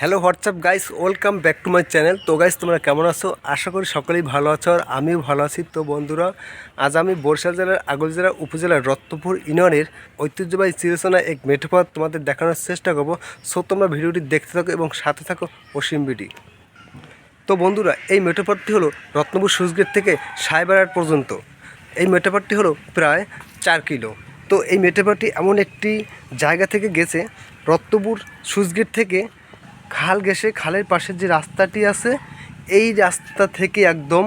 Hello WhatsApp guys, welcome back to my channel. তো guys, তোমরা কেমন আছো? আশা করি সকলেই ভালো আছো আর আমিও ভালো আছি। তো বন্ধুরা, আজ আমি বরিশাল জেলার আগল জেলা উপজেলার রত্নপুর ইউনিয়নের ঐতিহ্যবাহী চিরচনা এক মেঠোপথ তোমাদের দেখানোর চেষ্টা করব। সো তোমরা ভিডিওটি দেখতে থাকো এবং সাথে থাকো অসীম বিডি। তো বন্ধুরা, এই মেঠোপথটি হলো রত্নপুর সুজগেট থেকে সাইবারাট পর্যন্ত। এই মেঠোপথটি হলো প্রায় চার কিলো। তো এই মেঠোপথটি এমন একটি জায়গা থেকে গেছে, রত্নপুর সুজগেট থেকে খাল গেছে খালের পাশে যে রাস্তাটি আছে, এই রাস্তা থেকে একদম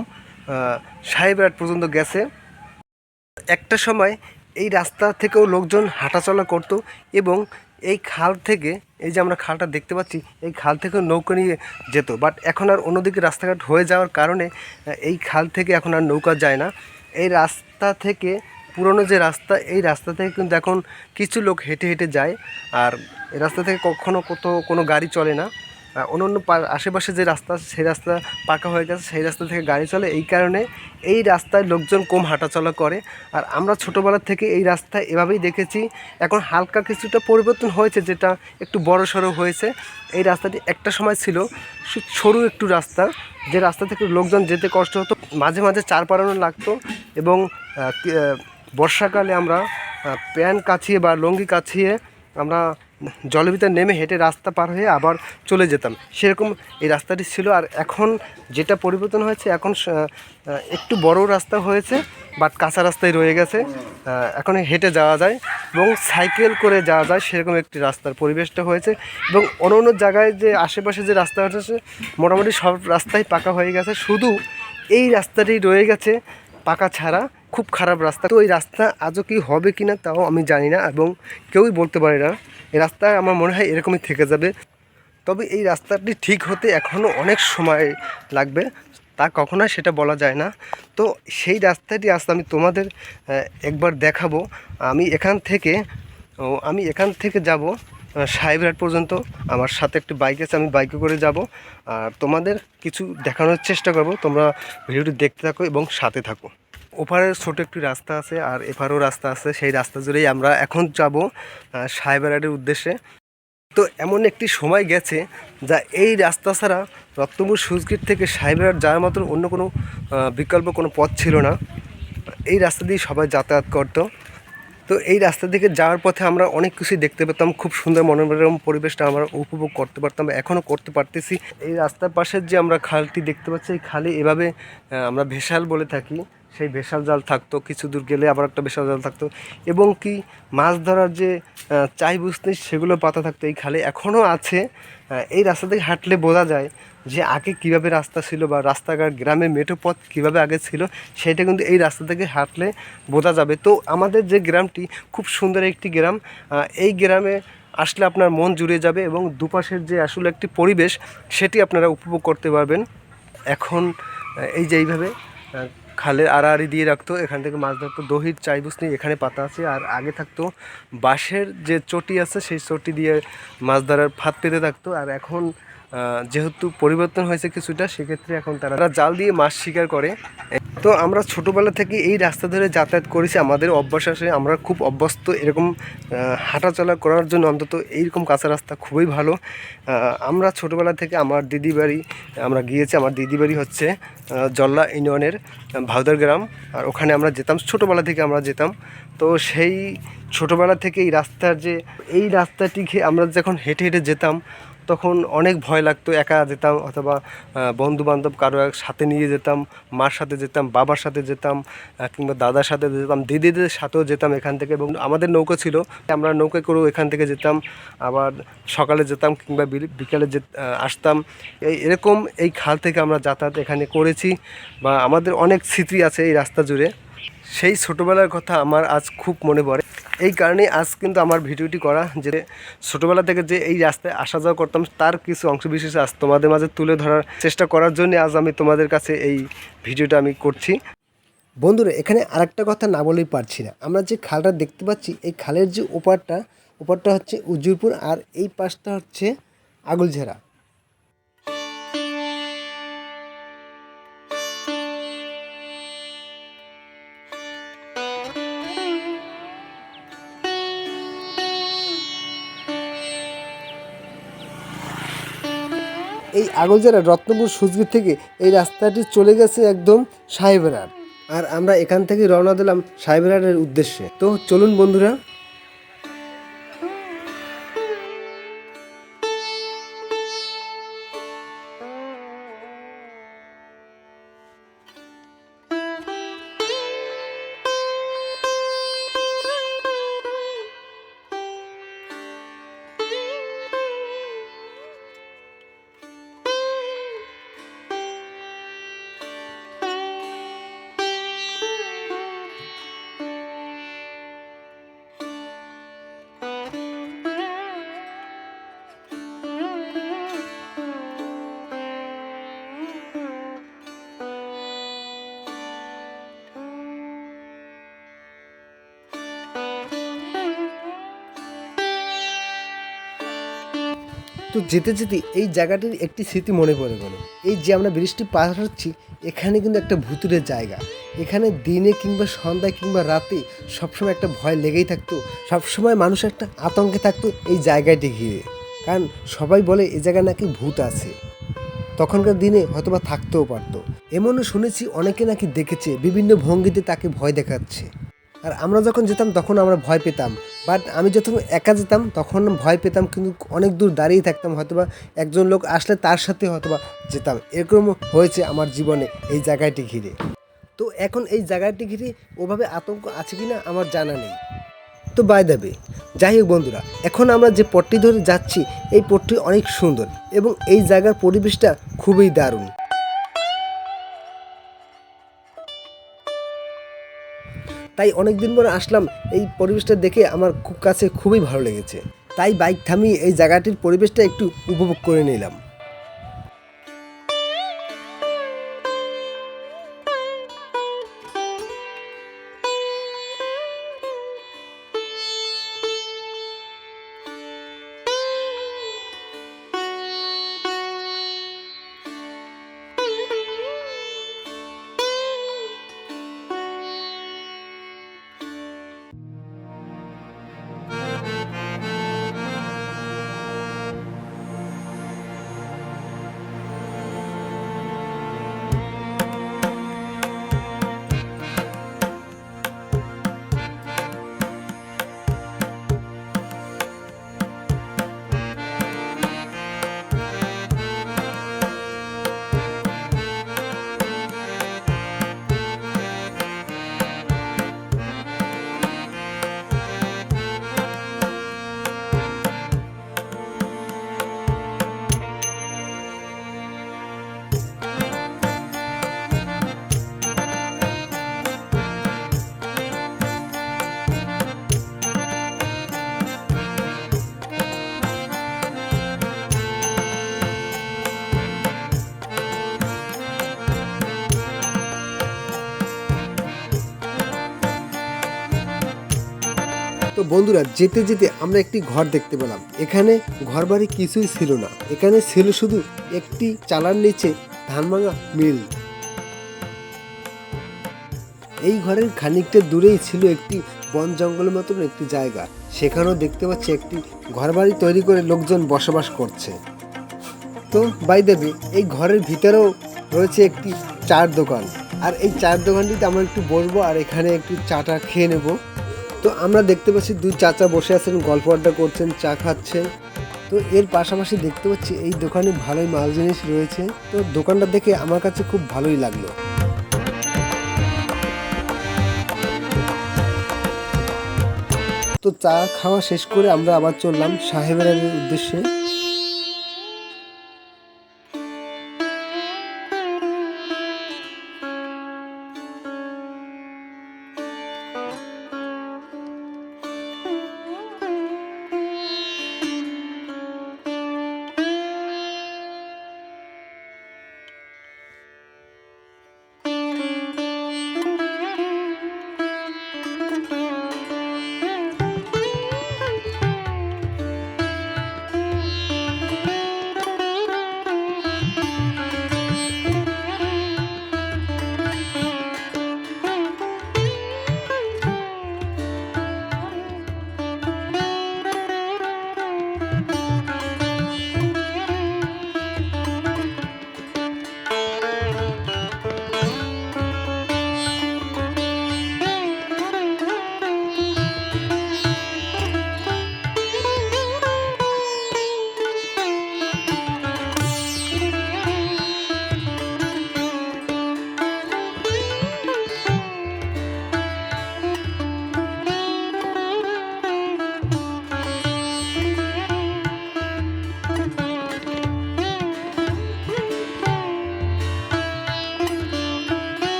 সাহেবরাট পর্যন্ত গেছে। একটা সময় এই রাস্তা থেকেও লোকজন হাঁটাচলা করতো এবং এই খাল থেকে, এই যে আমরা খালটা দেখতে পাচ্ছি, এই খাল থেকে নৌকা নিয়ে যেত। বাট এখন আর অন্যদিকে রাস্তাঘাট হয়ে যাওয়ার কারণে এই খাল থেকে এখন আর নৌকা যায় না। এই রাস্তা থেকে পুরনো যে রাস্তা, এই রাস্তা থেকে কিন্তু এখন কিছু লোক হেঁটে হেঁটে যায়। আর এই রাস্তা থেকে কখনো কোথাও কোনো গাড়ি চলে না। অন্য অন্য আশেপাশে যে রাস্তা সেই রাস্তা পাকা হয়ে গেছে, সেই রাস্তা থেকে গাড়ি চলে। এই কারণে এই রাস্তায় লোকজন কম হাঁটাচলা করে। আর আমরা ছোটোবেলা থেকে এই রাস্তায় এভাবেই দেখেছি। এখন হালকা কিছুটা পরিবর্তন হয়েছে, যেটা একটু বড় সড়ো হয়েছে। এই রাস্তাটি একটা সময় ছিল সরু একটু রাস্তা। যে রাস্তা থেকে লোকজন যেতে কষ্ট হতো, মাঝে মাঝে চার পাড়ানো লাগতো এবং বর্ষাকালে আমরা প্যান্ট কাছিয়ে বা লুঙ্গি কাছিয়ে আমরা জলের ভিতরে নেমে হেঁটে রাস্তা পার হয়ে আবার চলে যেতাম। সেরকম এই রাস্তাটি ছিল আর এখন যেটা পরিবর্তন হয়েছে, এখন একটু বড় রাস্তা হয়েছে, বাট কাঁচা রাস্তায় রয়ে গেছে। এখন হেঁটে যাওয়া যায় এবং সাইকেল করে যাওয়া যায়, সেরকম একটি রাস্তার পরিবেশটা হয়েছে এবং অন্য অন্য জায়গায় যে আশেপাশে যে রাস্তা আছে মোটামুটি সব রাস্তাই পাকা হয়ে গেছে। শুধু এই রাস্তাটি রয়ে গেছে পাকা ছাড়া। খুব খারাপ রাস্তা। তো এই রাস্তা আজও কি হবে কি না তাও আমি জানি না এবং কেউই বলতে পারে না। এই রাস্তা আমার মনে হয় এরকমই থেকে যাবে। তবে এই রাস্তাটি ঠিক হতে এখনও অনেক সময় লাগবে, তা কখনো সেটা বলা যায় না। তো সেই রাস্তাটি আজ আমি তোমাদের একবার দেখাবো। আমি এখান থেকে আমি এখান থেকে যাব সাহেবরাট পর্যন্ত। আমার সাথে একটি বাইক আছে, আমি বাইকে করে যাব। আর তোমাদের কিছু দেখানোর চেষ্টা করব। তোমরা ভিডিওটি দেখতে থাকো এবং সাথে থাকো। ওপারের ছোট একটি রাস্তা আছে আর এপারেও রাস্তা আছে। সেই রাস্তা জুড়েই আমরা এখন যাব সাহেবরাটের উদ্দেশ্যে। তো এমন একটি সময় গেছে যা এই রাস্তা ছাড়া রত্নপুর সুজগির থেকে সাহেবরাট যাওয়ার মতো অন্য কোনো বিকল্প কোনো পথ ছিল না। এই রাস্তা দিয়ে সবাই যাতায়াত করতো। তো এই রাস্তা থেকে যাওয়ার পথে আমরা অনেক কিছুই দেখতে পেতাম। খুব সুন্দর মনোরম পরিবেশটা আমরা উপভোগ করতে পারতাম, এখনও করতে পারতেছি। এই রাস্তার পাশের যে আমরা খালটি দেখতে পাচ্ছি, এই খালে এভাবে আমরা ভেসাল বলে থাকি। সেই ভেসাল জাল থাকতো, কিছু দূর গেলে আবার একটা ভেসাল জাল থাকতো এবং কি মাছ ধরার যে চাই বুঝতে সেগুলো পাতা থাকতো এই খালে এখনও আছে। এই রাস্তা থেকে হাঁটলে বোঝা যায় যে আগে কীভাবে রাস্তা ছিল বা রাস্তাঘাট, গ্রামে মেঠো পথ কীভাবে আগে ছিল, সেটা কিন্তু এই রাস্তা থেকে হাঁটলে বোঝা যাবে। তো আমাদের যে গ্রামটি, খুব সুন্দর একটি গ্রাম। এই গ্রামে আসলে আপনার মন জুড়ে যাবে এবং দুপাশের যে আসলে একটি পরিবেশ, সেটি আপনারা উপভোগ করতে পারবেন। এখন এই যে এইভাবে খালের আড়াআড়ি দিয়ে রাখতো, এখান থেকে মাছ ধরতো। দহির চাইবুস নিয়ে এখানে পাতা আছে। আর আগে থাকতো বাঁশের যে চটি আছে, সেই চটি দিয়ে মাছ ধরার ফাঁদ পেতে থাকতো। আর এখন যেহেতু পরিবর্তন হয়েছে কিছুটা, সেক্ষেত্রে এখন তারা জাল দিয়ে মাছ শিকার করে। তো আমরা ছোটোবেলা থেকে এই রাস্তা ধরে যাতায়াত করেছি, আমাদের অভ্যাস আছে আমরা খুব অভ্যস্ত এরকম হাঁটাচলা করার জন্য অন্তত এইরকম কাঁচা রাস্তা খুবই ভালো। আমরা ছোটোবেলা থেকে আমার দিদি বাড়ি আমরা গিয়েছি, আমার দিদি বাড়ি হচ্ছে জল্লা ইউনিয়নের ভাউদার গ্রাম। আর ওখানে আমরা যেতাম, ছোটোবেলা থেকে আমরা যেতাম। তো সেই ছোটোবেলা থেকে এই রাস্তার যে এই রাস্তাটি ঘে- আমরা যখন হেঁটে হেঁটে যেতাম তখন অনেক ভয় লাগতো, একা যেতাম অথবা বন্ধু বান্ধব কারও এক সাথে নিয়ে যেতাম, মার সাথে যেতাম, বাবার সাথে যেতাম কিংবা দাদার সাথে যেতাম, দিদিদের সাথেও যেতাম এখান থেকে এবং আমাদের নৌকা ছিল, আমরা নৌকায় করেও এখান থেকে যেতাম, আবার সকালে যেতাম কিংবা বিকালে যে আসতাম। এই এরকম এই খাল থেকে আমরা যাতায়াত এখানে করেছি বা আমাদের অনেক স্মৃতি আছে এই রাস্তা জুড়ে। সেই ছোটোবেলার কথা আমার আজ খুব মনে পড়ে। এই কারণেই আজ কিন্তু আমার ভিডিওটি করা যে ছোটোবেলা থেকে যে এই রাস্তায় আসা যাওয়া করতাম, তার কিছু অংশ বিশেষ আজ তোমাদের মাঝে তুলে ধরার চেষ্টা করার জন্য আজ আমি তোমাদের কাছে এই ভিডিওটা আমি করছি। বন্ধুরা, এখানে আরেকটা কথা না বলেই পারছি না। আমরা যে খালটা দেখতে পাচ্ছি, এই খালের যে ওপারটা ওপারটা হচ্ছে উজ্জুরপুর আর এই পাশটা হচ্ছে আগুলঝেরা। এই আগলজারা রত্নপুর সুজগির থেকে এই রাস্তাটি চলে গেছে একদম সাহেবেরার। আর আমরা এখান থেকে রওনা দিলাম সাহেবেরারের উদ্দেশ্যে। তো চলুন বন্ধুরা তো যেতে যেতে এই জায়গাটির একটি স্মৃতি মনে পড়ে গেল। এই যে আমরা বৃষ্টি পার হচ্ছি, এখানে কিন্তু একটা ভুতুরের জায়গা। এখানে দিনে কিংবা সন্ধ্যায় কিংবা রাতে সবসময় একটা ভয় লেগেই থাকতো, সবসময় মানুষ একটা আতঙ্কে থাকতো এই জায়গাটি ঘিরে। কারণ সবাই বলে এই জায়গায় নাকি ভূত আছে। তখনকার দিনে হয়তোবা থাকতেও পারতো। এমনও শুনেছি অনেকে নাকি দেখেছে, বিভিন্ন ভঙ্গিতে তাকে ভয় দেখাচ্ছে। আর আমরা যখন যেতাম তখন আমরা ভয় পেতাম। বাট আমি যখন একা যেতাম, তখন ভয় পেতাম, কিন্তু অনেক দূর দাঁড়িয়ে থাকতাম, হয়তোবা একজন লোক আসলে তার সাথে হয়তোবা যেতাম। এরকম হয়েছে আমার জীবনে এই জায়গাটি ঘিরে। তো এখন এই জায়গাটি ঘিরে ওভাবে আতঙ্ক আছে কি না আমার জানা নেই। তো বাই দেবে যাই হোক বন্ধুরা, এখন আমরা যে পট্টি ধরে যাচ্ছি, এই পট্টি অনেক সুন্দর এবং এই জায়গার পরিবেশটা খুবই দারুণ। তাই অনেক দিন পরে আসলাম এই পরিবেশটা দেখে আমার খুব কাছে খুবই ভালো লেগেছে। তাই বাইক থামিয়ে এই জায়গাটির পরিবেশটা একটু উপভোগ করে নিলাম। তো বন্ধুরা, যেতে যেতে আমরা একটি ঘর দেখতে পেলাম। এখানে ঘর বাড়ি কিছুই ছিল না। এখানে ছিল শুধু একটি চালার নিচে ধান ভাঙা মিল। এই ঘরের খানিকটা দূরেই ছিল একটি বন জঙ্গলের মতন একটি জায়গা। সেখানেও দেখতে পাচ্ছি একটি ঘরবাড়ি তৈরি করে লোকজন বসবাস করছে। তো বাই দেবে এই ঘরের ভিতরেও রয়েছে একটি চার দোকান। আর এই চার দোকানটিতে আমরা একটু বসবো আর এখানে একটু চাটা খেয়ে নেব। তো আমরা দেখতে পাচ্ছি দুই চাচা বসে আছেন, গল্প আড্ডা করছেন, চা খাচ্ছেন। তো এর পাশাপাশি দেখতে পাচ্ছি এই দোকানে ভালোই মাল জিনিস রয়েছে। তো দোকানটা দেখে আমার কাছে খুব ভালোই লাগল। তো চা খাওয়া শেষ করে আমরা আবার চললাম সাহেবের উদ্দেশ্যে।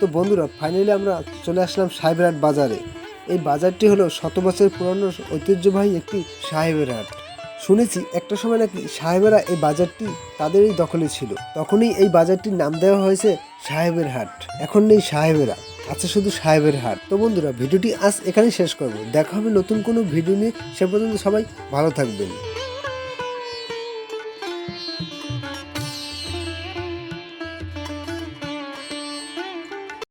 তো বন্ধুরা ফাইনালি আমরা চলে আসলাম সাহেবের হাট বাজারে। এই বাজারটি হলো শত বছর পুরনো ঐতিহ্যবাহী একটি সাহেবের হাট। শুনেছি একটা সময় নাকি সাহেবেরা এই বাজারটি তাদেরই দখলে ছিল। তখনই এই বাজারটির নাম দেওয়া হয়েছে সাহেবের হাট। এখন নেই সাহেবেরা, আছে শুধু সাহেবের হাট। তো বন্ধুরা, ভিডিওটি আজ এখানেই শেষ করব। দেখা হবে নতুন কোনো ভিডিও নিয়ে। সে পর্যন্ত সবাই ভালো থাকবেন।